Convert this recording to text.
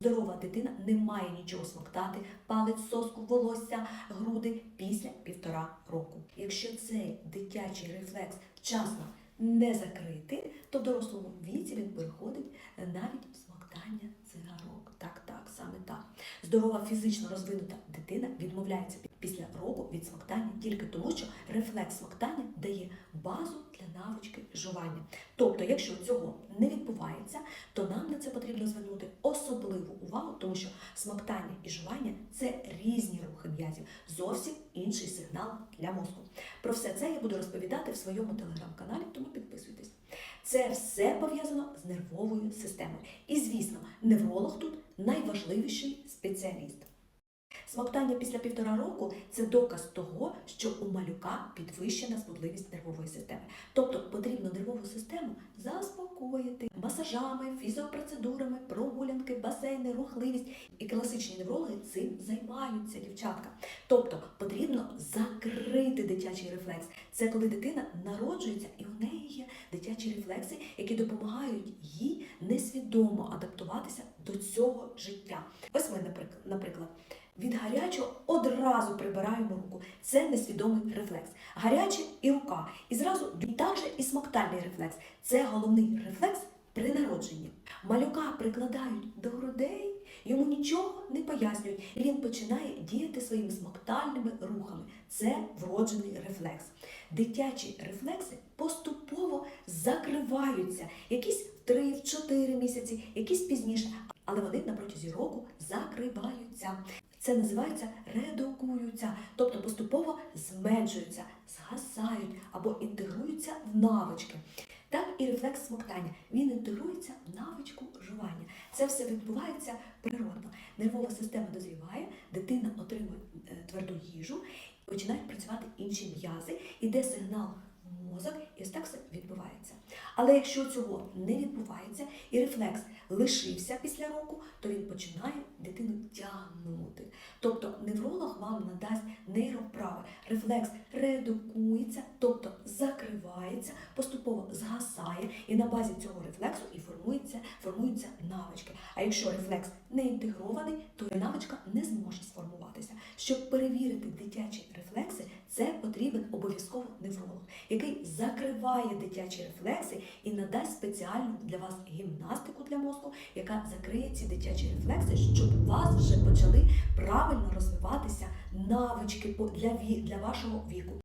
Здорова дитина не має нічого смоктати, палець, соску, волосся, груди після півтора року. Якщо цей дитячий рефлекс вчасно не закрити, то в дорослому віці він переходить навіть в смоктання цигарок. Так, так, саме так. Здорова фізично розвинута дитина відмовляється після року від смоктання тільки тому, що рефлекс смоктання дає базу для навички жування. Тобто, якщо цього не відбувається, то нам на це потрібно звернути особливу увагу, тому що смоктання і жування це різні рухи м'язів, зовсім інший сигнал для мозку. Про все це я буду розповідати в своєму телеграм-каналі, тому підписуйтесь. Це все пов'язано з нервовою системою. І, звісно, невролог тут найважливіший спеціаліст. Смоктання після півтора року це доказ того, що у малюка підвищена збудливість нервової системи. Тобто потрібно нервову систему заспокоїти масажами, фізіопроцедурами, прогулянки, басейни, рухливість. І класичні неврологи цим займаються, дівчатка. Тобто потрібно закрити дитячий рефлекс. Це коли дитина народжується і у неї є дитячі рефлекси, які допомагають їй несвідомо адаптуватися до цього життя. Ось ми, наприклад. Від гарячого одразу прибираємо руку. Це несвідомий рефлекс. Гаряче і рука. І зразу і також і смоктальний рефлекс. Це головний рефлекс при народженні. Малюка прикладають до грудей, йому нічого не пояснюють. І він починає діяти своїми смоктальними рухами. Це вроджений рефлекс. Дитячі рефлекси поступово закриваються. Якісь в 3-4 місяці, якісь пізніше, але вони на протязі року закриваються. Це називається редукуються, тобто поступово зменшуються, згасають або інтегруються в навички. Так і рефлекс смоктання. Він інтегрується в навичку жування. Це все відбувається природно. Нервова система дозріває, дитина отримує е, тверду їжу, починають працювати інші м'язи, іде сигнал в мозок, і ось так все відбувається. Але якщо цього не відбувається і рефлекс лишився після року, то він починає дитину тягнути. Тобто невролог вам надасть нейроправи. Рефлекс редукується, тобто закривається, поступово згасає, і на базі цього рефлексу і формується, формуються навички. А якщо рефлекс не інтегрований, то навичка не зможе сформуватися. Щоб перевірити дитячі потрібен обов'язково невролог, який закриває дитячі рефлекси і надасть спеціальну для вас гімнастику для мозку, яка закриє ці дитячі рефлекси, щоб у вас вже почали правильно розвиватися навички для вашого віку.